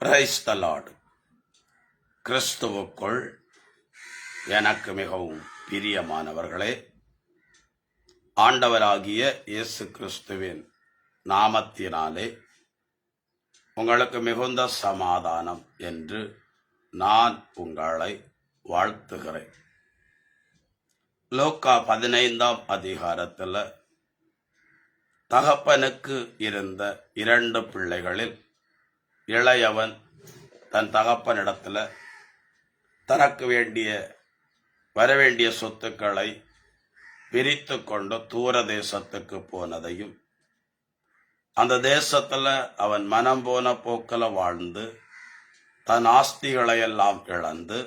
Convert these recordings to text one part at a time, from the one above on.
Price கிறிஸ்துவுக்குள் எனக்கு மிகவும் பிரியமானவர்களே ஆண்டவராகிய இயேசு கிறிஸ்துவின் நாமத்தினாலே உங்களுக்கு மிகுந்த சமாதானம் என்று நான் உங்களை வாழ்த்துகிறேன். லோக்கா பதினைந்தாம் அதிகாரத்தில் தகப்பனுக்கு இருந்த இரண்டு பிள்ளைகளில் இளையவன் தன் தகப்பனிடத்தில் தனக்கு வேண்டிய வரவேண்டிய சொத்துக்களை பிரித்து கொண்டு தூர தேசத்துக்கு போனதையும் அந்த தேசத்தில் அவன் மனம் போன போக்கில் வாழ்ந்து தன் ஆஸ்திகளை எல்லாம் இழந்து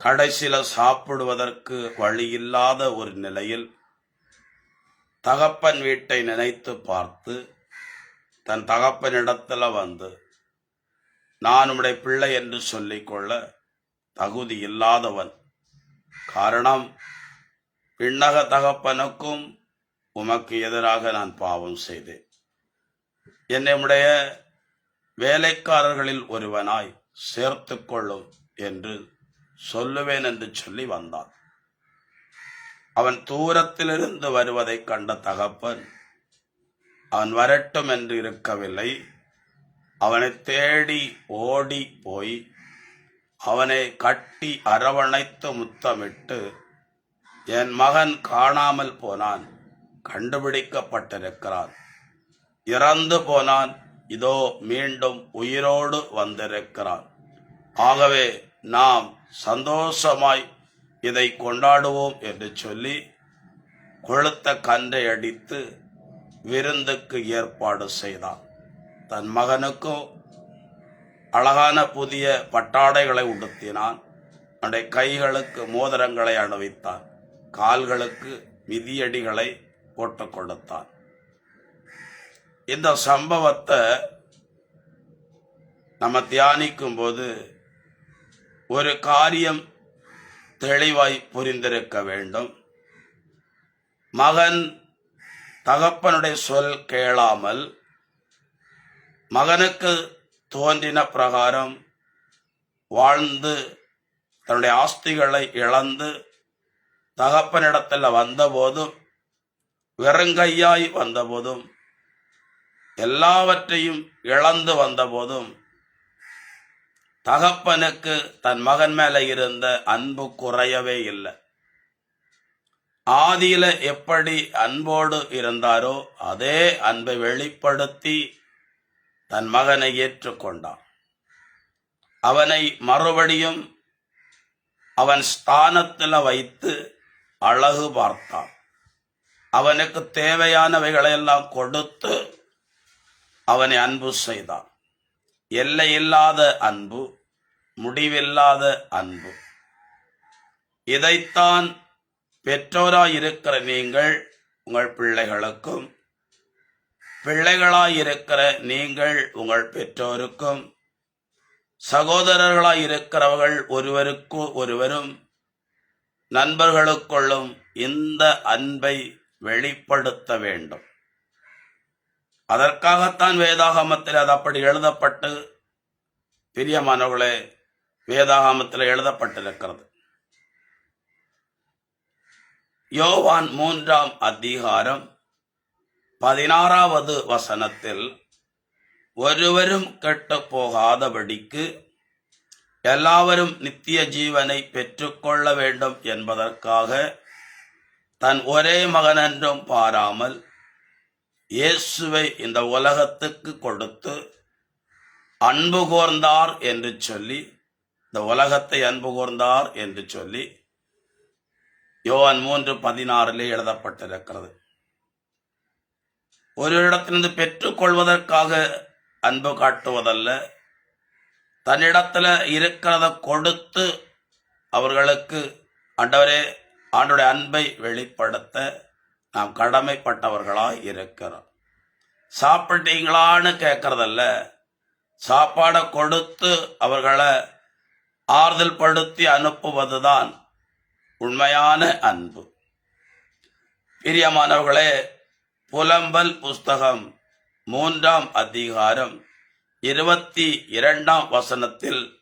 கடைசியில் சாப்பிடுவதற்கு வழி இல்லாத ஒரு நிலையில் தகப்பன் வீட்டை நினைத்து பார்த்து தன் தகப்பனிடத்தில் வந்து நான் உடைய பிள்ளை என்று சொல்லிக்கொள்ள தகுதி இல்லாதவன். காரணம் பின்னக தகப்பனுக்கும் உமக்கு எதிராக நான் பாவம் செய்தேன். என்னுடைய வேலைக்காரர்களில் ஒருவனாய் சேர்த்து கொள்ளும் என்று சொல்லுவேன் என்று சொல்லி வந்தான். அவன் தூரத்திலிருந்து வருவதைக் கண்ட தகப்பன் அவன் வரட்டும் என்று இருக்கவில்லை. அவனை தேடி ஓடி போய் அவனை கட்டி அரவணைத்து முத்தமிட்டு என் மகன் காணாமல் போனான் கண்டுபிடிக்கப்பட்டிருக்கிறான். இறந்து போனான் இதோ மீண்டும் உயிரோடு வந்திருக்கிறான். ஆகவே நாம் சந்தோஷமாய் இதை கொண்டாடுவோம் என்று சொல்லி கொழுத்த கன்றை அடித்து விருந்துக்கு ஏற்பாடு செய்தான். தன் மகனுக்கும் அழகான புதிய பட்டாடைகளை உடுத்தினான். அவனுடைய கைகளுக்கு மோதிரங்களை அணிவித்தான். கால்களுக்கு மிதியடிகளை போட்டுக் கொடுத்தான். இந்த சம்பவத்தை நம்ம தியானிக்கும் போது ஒரு காரியம் தெளிவாய் புரிந்திருக்க வேண்டும். மகன் தகப்பனுடைய சொல் கேளாமல் மகனுக்கு தோன்றின பிரகாரம் வாழ்ந்து தன்னுடைய ஆஸ்திகளை இழந்து தகப்பனிடத்தில் வந்தபோதும் வெறுங்கையாய் வந்தபோதும் எல்லாவற்றையும் இழந்து வந்தபோதும் தகப்பனுக்கு தன் மகன் மேலே இருந்த அன்பு குறையவே இல்லை. ஆதியில எப்படி அன்போடு இருந்தாரோ அதே அன்பை வெளிப்படுத்தி தன் மகனை ஏற்றுக்கொண்டான். அவனை மறுபடியும் அவன் ஸ்தானத்தில் வைத்து அழகு பார்த்தான். அவனுக்கு தேவையானவைகளையெல்லாம் கொடுத்து அவனை அன்பு செய்தான். எல்லையில்லாத அன்பு முடிவில்லாத அன்பு. இதைத்தான் பெற்றோராய் இருக்கிற நீங்கள் உங்கள் பிள்ளைகளுக்கும் பிள்ளைகளாய் இருக்கிற நீங்கள் உங்கள் பெற்றோருக்கும் சகோதரர்களாய் இருக்கிறவர்கள் ஒருவருக்கு ஒருவரும் நண்பர்களுக்குள்ளும் இந்த அன்பை வெளிப்படுத்த வேண்டும். அதற்காகத்தான் வேதாகமத்தில் அது அப்படி எழுதப்பட்டு பிரியமானவர்களே வேதாகமத்தில் எழுதப்பட்டிருக்கிறது. யோவான் மூன்றாம் அதிகாரம் பதினாறாவது வசனத்தில் ஒருவரும் கெட்டு போகாதபடிக்கு எல்லாவரும் நித்திய ஜீவனை பெற்றுக்கொள்ள வேண்டும் என்பதற்காக தன் ஒரே மகனென்றும் பாராமல் இயேசுவை இந்த உலகத்துக்கு கொடுத்து அன்பு கூர்ந்தார் என்று சொல்லி இந்த உலகத்தை அன்பு கூர்ந்தார் என்று சொல்லி யோவான் மூன்று பதினாறிலே எழுதப்பட்டிருக்கிறது. ஒரு இடத்திலிருந்து பெற்றுக்கொள்வதற்காக அன்பு காட்டுவதல்ல தன்னிடத்தில் இருக்கிறத கொடுத்து அவர்களுக்கு ஆண்டவரே ஆண்டுடைய அன்பை வெளிப்படுத்த நாம் கடமைப்பட்டவர்களாக இருக்கிறோம். சாப்பிட்டீங்களான்னு கேட்கறதல்ல சாப்பாடை கொடுத்து அவர்களை ஆறுதல் படுத்தி அனுப்புவதுதான் உண்மையான அன்பு. பிரியமானவர்களே புலம்பல் புஸ்தகம் மூன்றாம் அதிகாரம் இருபத்தி இரண்டாம் வசனத்தில்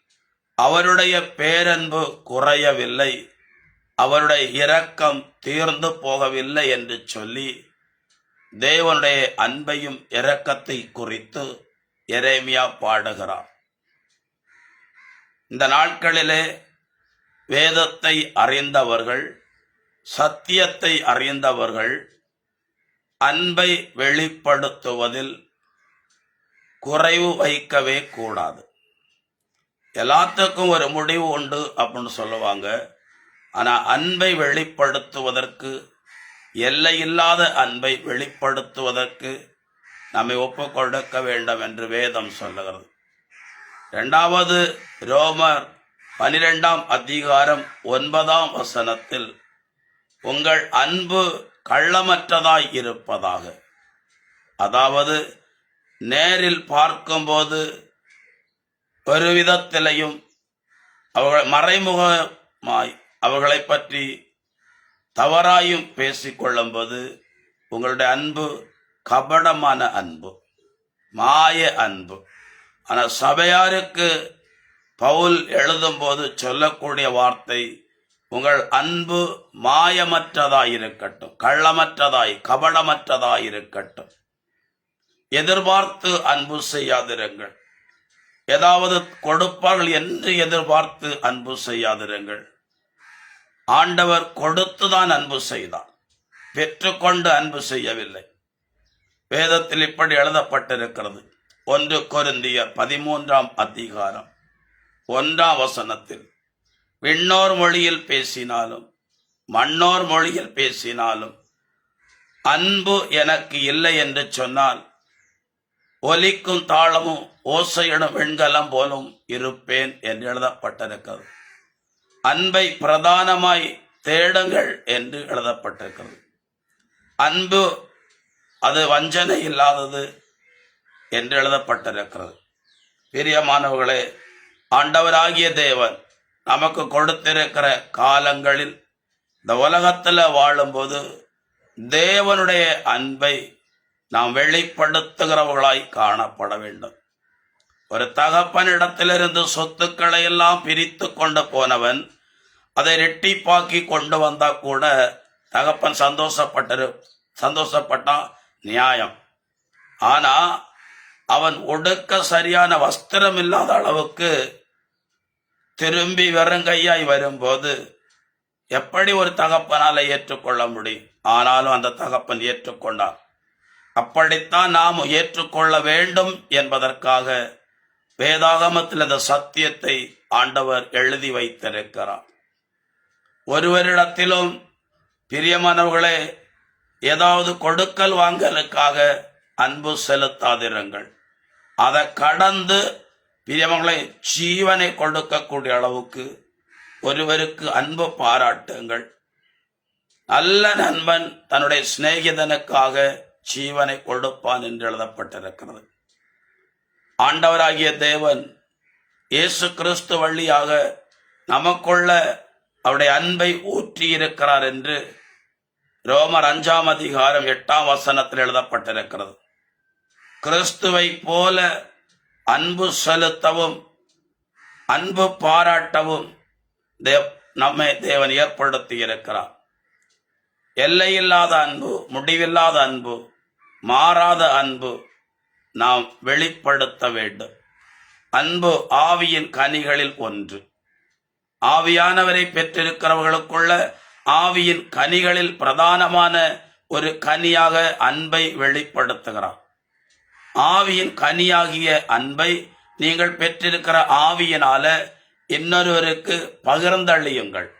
அவருடைய பேரன்பு குறையவில்லை அவருடைய இரக்கம் தீர்ந்து போகவில்லை என்று சொல்லி தேவனுடைய அன்பையும் இரக்கத்தை குறித்து எரேமியா பாடுகிறார். இந்த நாட்களிலே வேதத்தை அறிந்தவர்கள் சத்தியத்தை அறிந்தவர்கள் அன்பை வெளிப்படுத்துவதில் குறைவு வைக்கவே கூடாது. எல்லாத்துக்கும் ஒரு முடிவு உண்டு அப்படின்னு சொல்லுவாங்க. ஆனால் அன்பை வெளிப்படுத்துவதற்கு எல்லையில்லாத அன்பை வெளிப்படுத்துவதற்கு நம்மை ஒப்புக்கொடுக்க வேண்டும் என்று வேதம் சொல்லுகிறது. இரண்டாவது ரோமர் பனிரெண்டாம் அதிகாரம் ஒன்பதாம் வசனத்தில் உங்கள் அன்பு கள்ளமற்றதாய் இருப்பதாக. அதாவது நேரில் பார்க்கும்போது ஒரு விதத்திலையும் அவர்கள் மறைமுகமாய் அவர்களை பற்றி தவறாயும் பேசிக்கொள்ளும்போது உங்களுடைய அன்பு கபடமான அன்பு மாய அன்பு. ஆனால் சபையாருக்கு பவுல் எழுதும்போது சொல்லக்கூடிய வார்த்தை உங்கள் அன்பு மாயமற்றதாய் இருக்கட்டும் கள்ளமற்றதாய் கபடமற்றதாயிருக்கட்டும். எதிர்பார்த்து அன்பு செய்யாதிருங்கள். ஏதாவது கொடுப்பார்கள் என்று எதிர்பார்த்து அன்பு செய்யாதிருங்கள். ஆண்டவர் கொடுத்துதான் அன்பு செய்தார். பெற்றுக்கொண்டு அன்பு செய்யவில்லை. வேதத்தில் இப்படி எழுதப்பட்டிருக்கிறது. ஒன்று கொருந்திய பதிமூன்றாம் அதிகாரம். ஒன்றாம் வசனத்தில் விண்ணோர் மொழியில் பேசினாலும் மண்ணோர் மொழியில் பேசினாலும் அன்பு எனக்கு இல்லை என்று சொன்னால் ஒலிக்கும் தாளமும் ஓசையிடும் வெண்கலம் போலும் இருப்பேன் என்று எழுதப்பட்டிருக்கிறது. அன்பை பிரதானமாய் தேடுங்கள் என்று எழுதப்பட்டிருக்கிறது. அன்பு அது வஞ்சனை இல்லாதது என்று எழுதப்பட்டிருக்கிறது. பிரியமானவர்களே ஆண்டவராகிய தேவன் நமக்கு கொடுத்திருக்கிற காலங்களில் இந்த உலகத்தில் வாழும்போது தேவனுடைய அன்பை நாம் வெளிப்படுத்துகிறவர்களாய் காணப்பட வேண்டும். ஒரு தகப்பனிடத்திலிருந்து சொத்துக்களை எல்லாம் பிரித்து கொண்டு போனவன் அதை ரெட்டிப்பாக்கி கொண்டு வந்தா கூட தகப்பன் சந்தோஷப்பட்டிரு சந்தோஷப்பட்டான் நியாயம். ஆனால் அவன் ஒடுக்க சரியான வஸ்திரம் இல்லாத அளவுக்கு திரும்பி வெறுங்கையாய் வரும்போது எப்படி ஒரு தகப்பனால ஏற்றுக்கொள்ள முடியும்? ஆனாலும் அந்த தகப்பன் ஏற்றுக்கொண்டான். அப்படித்தான் நாம் ஏற்றுக்கொள்ள வேண்டும் என்பதற்காக வேதாகமத்தில் இந்த சத்தியத்தை ஆண்டவர் எழுதி வைத்திருக்கிறார். ஒருவரிடத்திலும் பிரியமானவர்களே ஏதாவது கொடுக்கல் வாங்கலுக்காக அன்பு செலுத்தாதிருங்கள். அதை கடந்து பிரியமங்களை ஜீவனை கொடுக்கக்கூடிய அளவுக்கு ஒருவருக்கு அன்பு பாராட்டுங்கள். நல்ல நண்பன் தன்னுடைய சிநேகிதனுக்காக ஜீவனை கொடுப்பான் என்று எழுதப்பட்டிருக்கிறது. ஆண்டவராகிய தேவன் இயேசு கிறிஸ்து வழியாக நமக்குள்ள அவருடைய அன்பை ஊற்றியிருக்கிறார் என்று ரோமர் அஞ்சாம் அதிகாரம் எட்டாம் வசனத்தில் எழுதப்பட்டிருக்கிறது. கிறிஸ்துவை போல அன்பு செலுத்தவும் அன்பு பாராட்டவும் தேவ் நம்மை தேவன் ஏற்படுத்தி இருக்கிறார் எல்லையில்லாத அன்பு முடிவில்லாத அன்பு மாறாத அன்பு நாம் வெளிப்படுத்த வேண்டும். அன்பு ஆவியின் கனிகளில் ஒன்று. ஆவியானவரை பெற்றிருக்கிறவர்களுக்குள்ள ஆவியின் கனிகளில் பிரதானமான ஒரு கனியாக அன்பை வெளிப்படுத்துகிறார். ஆவியின் கனியாகிய அன்பை நீங்கள் பெற்றிருக்கிற ஆவியினால இன்னொருவருக்கு பகிர்ந்தள்ளியுங்கள்.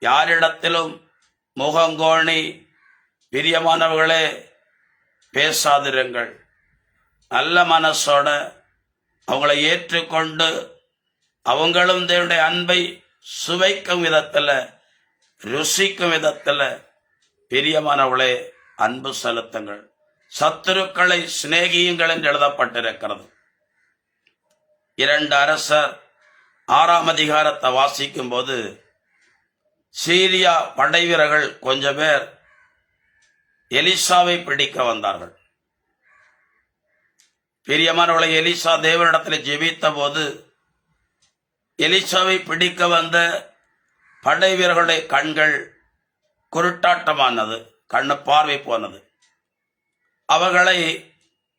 யாரிடத்திலும் முகங்கோணி பிரியமானவர்களே பேசாதிருங்கள். நல்ல மனசோட அவங்கள ஏற்றுக்கொண்டு அவங்களும் தேவனுடைய அன்பை சுவைக்கும் விதத்தில் ருசிக்கும் விதத்தில் பிரியமானவர்களே அன்பு செலுத்துங்கள். சத்துருக்களை சிநேகியுங்கள் என்று எழுதப்பட்டிருக்கிறது. இரண்டு அரசர் ஆறாம் அதிகாரத்தை வாசிக்கும் போது சீரியா படை வீரர்கள் கொஞ்ச பேர் எலிசாவை பிடிக்க வந்தார்கள். பிரியமானவளை எலிசா தேவனிடத்தில் ஜெபித்த போது எலிசாவை பிடிக்க வந்த படை வீரர்களுடைய கண்கள் குருட்டாட்டமானது கண்ணு பார்வை போனது. அவர்களை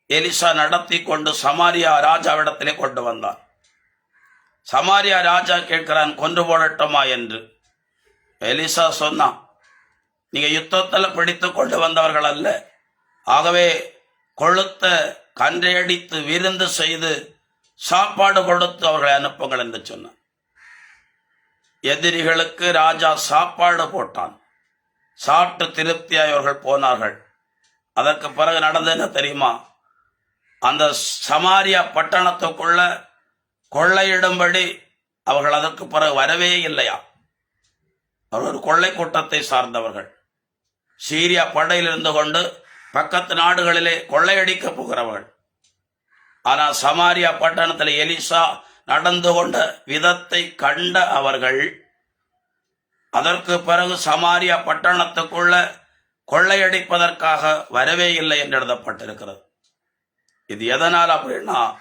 எலிசா நடத்தி கொண்டு சமாரியா ராஜாவிடத்திலே கொண்டு வந்தான். சமாரியா ராஜா கேட்கிறான் கொண்டு போடட்டுமா? என்று. எலிசா சொன்னான் நீங்கள் யுத்தத்தில் பிடித்து கொண்டு வந்தவர்கள் அல்ல. ஆகவே கொளுத்த கன்றையடித்து விருந்து செய்து சாப்பாடு கொடுத்து அவர்களை அனுப்புங்கள் என்று சொன்னான். எதிரிகளுக்கு ராஜா சாப்பாடு போட்டான். சாப்பிட்டு திருப்தியாய் அவர்கள் போனார்கள். அதற்கு பிறகு நடந்தது என்ன தெரியுமா? அந்த சமாரியா பட்டணத்துக்குள்ள கொள்ளையிடும்படி அவர்கள் அதற்கு பிறகு வரவே இல்லையா? அவர் ஒரு கொள்ளை கூட்டத்தை சார்ந்தவர்கள். சீரியா படையில் இருந்து கொண்டு பக்கத்து நாடுகளிலே கொள்ளையடிக்க போகிறவர்கள். ஆனால் சமாரியா பட்டணத்தில் எலிசா நடந்து கொண்ட விதத்தை கண்ட அவர்கள் அதற்கு பிறகு சமாரியா பட்டணத்துக்குள்ள கொள்ளையடிப்பதற்காக வரவே இல்லை என்று எழுதப்பட்டிருக்கிறது. இது எதனால் அப்படின்னா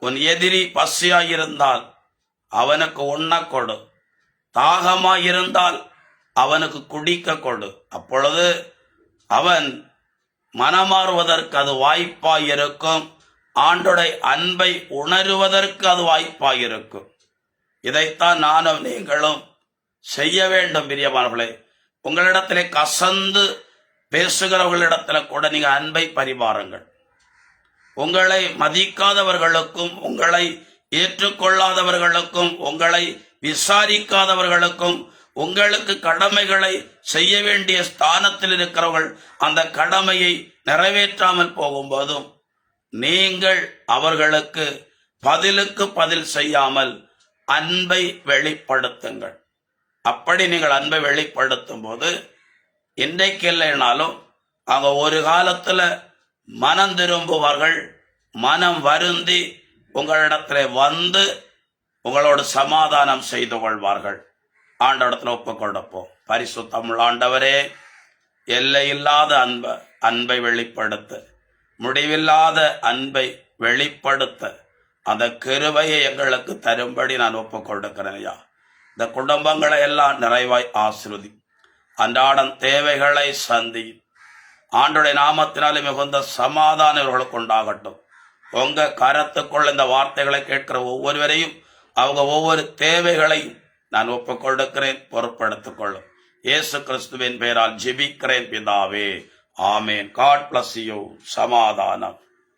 உன் எதிரி பசியாயிருந்தால் அவனுக்கு உண்ண கொடு. தாகமாயிருந்தால் அவனுக்கு குடிக்க கொடு. அப்பொழுது அவன் மனமாறுவதற்கு அது வாய்ப்பாயிருக்கும். ஆண்டுடைய அன்பை உணருவதற்கு அது வாய்ப்பாயிருக்கும். இதைத்தான் நானும் நீங்களும் செய்ய வேண்டும் பிரியமானவர்களே. உங்களிடத்திலே கசந்து பேசுகிறவர்களிடத்துல கூட நீங்க அன்பை பரிமாறுங்கள். உங்களை மதிக்காதவர்களுக்கும் உங்களை ஏற்றுக்கொள்ளாதவர்களுக்கும் உங்களை விசாரிக்காதவர்களுக்கும் உங்களுக்கு கடமைகளை செய்ய வேண்டிய ஸ்தானத்தில் இருக்கிறவர்கள் அந்த கடமையை நிறைவேற்றாமல் போகும்போதும் நீங்கள் அவர்களுக்கு பதிலுக்கு பதில் செய்யாமல் அன்பை வெளிப்படுத்துங்கள். அப்படி நீங்கள் அன்பை வெளிப்படுத்தும் போது இன்றைக்கு இல்லைனாலும் அவங்க ஒரு காலத்தில் மனம் திரும்புவார்கள் மனம் வருந்தி உங்களிடத்துல வந்து உங்களோடு சமாதானம் செய்து கொள்வார்கள். ஆண்டவடத்துல ஒப்புக் கொடுப்போம். பரிசு தமிழ் ஆண்டவரே எல்லையில்லாத அன்பை அன்பை வெளிப்படுத்த. முடிவில்லாத அன்பை வெளிப்படுத்த. அந்த கிருபையை எங்களுக்கு தரும்படி நான் ஒப்புக் கொடுக்கிறேன் ஐயா. இந்த குடும்பங்களை எல்லாம் நிறைவாய் ஆசிர்வதி. அன்றாடம் தேவைகளை சந்தி. ஆண்டுடைய நாமத்தினாலே மிகுந்த சமாதானம் இவர்களுக்கு உண்டாகட்டும். உங்க கரத்துக்குள்ள இந்த வார்த்தைகளை கேட்கிற ஒவ்வொருவரையும் அவங்க ஒவ்வொரு தேவைகளையும் நான் ஒப்புக்கொடுக்கிறேன் பொறுப்படுத்திக் கொள்ளும். இயேசு கிறிஸ்துவின் பெயரால் ஜெபிக்கிறேன் பிதாவே. ஆமேன். God bless you. சமாதானம்.